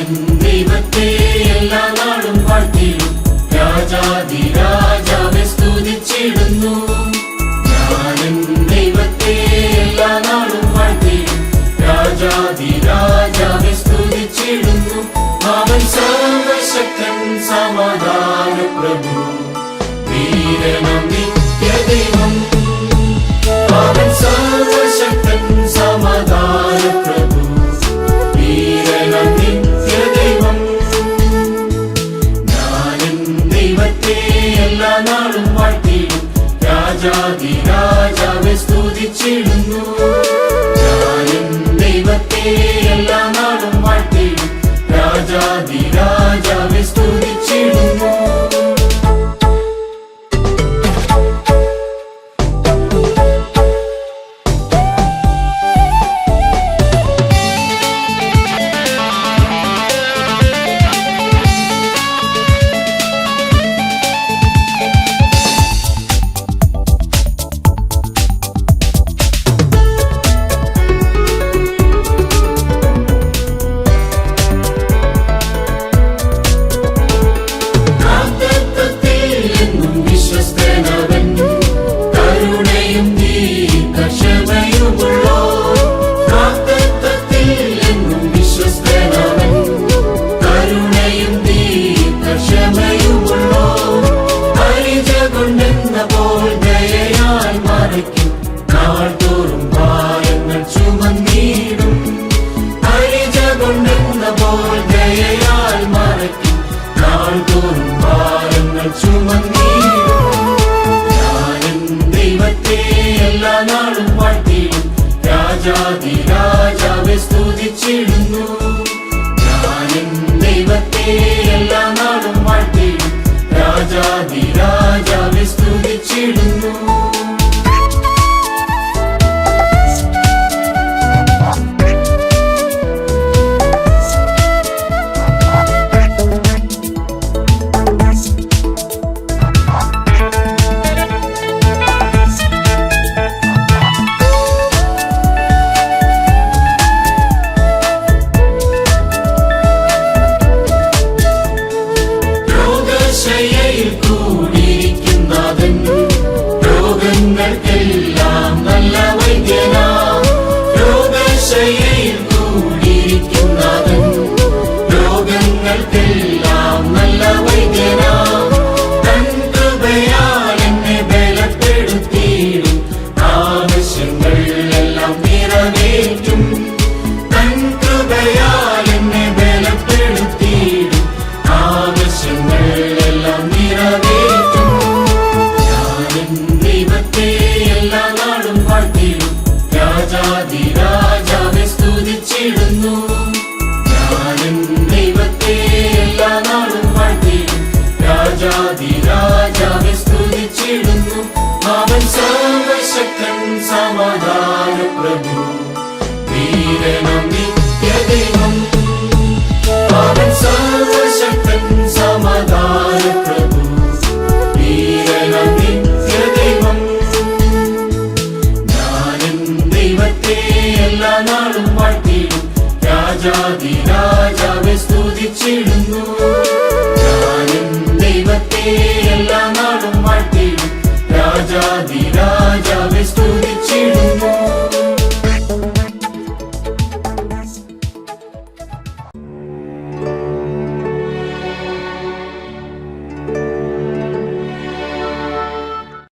N ദൈവത്തെ എല്ലാ നാളും വാഴ്ത്തിടും രാജാതി രാജാവെ സ്തുതിച്ചിടുന്നു. ഞാനൻ ദൈവത്തെ എല്ലാ നാളും വാഴ്ത്തിടും രാജാതി സ്തുതിച്ചിടുന്നു. അവൻ സർവശക്തൻ സമാധാന പ്രഭു രാജാതി രാജാവെ സ്തുതിച്ചിടുന്നു. ഞാനും ദൈവത്തെ എല്ലാ നാടും വാഴ്ത്തിടും. രാജാതി രാജാവെ സ്തുതിച്ചിടുന്നു. ചുമന്നിടും ഞാനും എല്ലാ നാടും വാഴ്ത്തി രാജാതി രാജാവെ സ്തുതിച്ചിടുന്നു. ഞാനും ദൈവത്തെ എല്ലാ നാളും വാഴ്ത്തിടും. രാജാതി രാജാവെ സ്തുതിച്ചിടുന്നു. സ്തുതിച്ചിടുന്നു അവൻ സർവശക്തൻ സമാധാന പ്രഭു. വീരനം നിത്യദൈവം അവൻ സർവശക്തൻ സമാധാന പ്രഭു. വീരനം നിത്യദൈവം ഞാനും ദൈവത്തെ എല്ലാ നാളും വാഴ്ത്തിടും. രാജാതി രാജ সাজাবি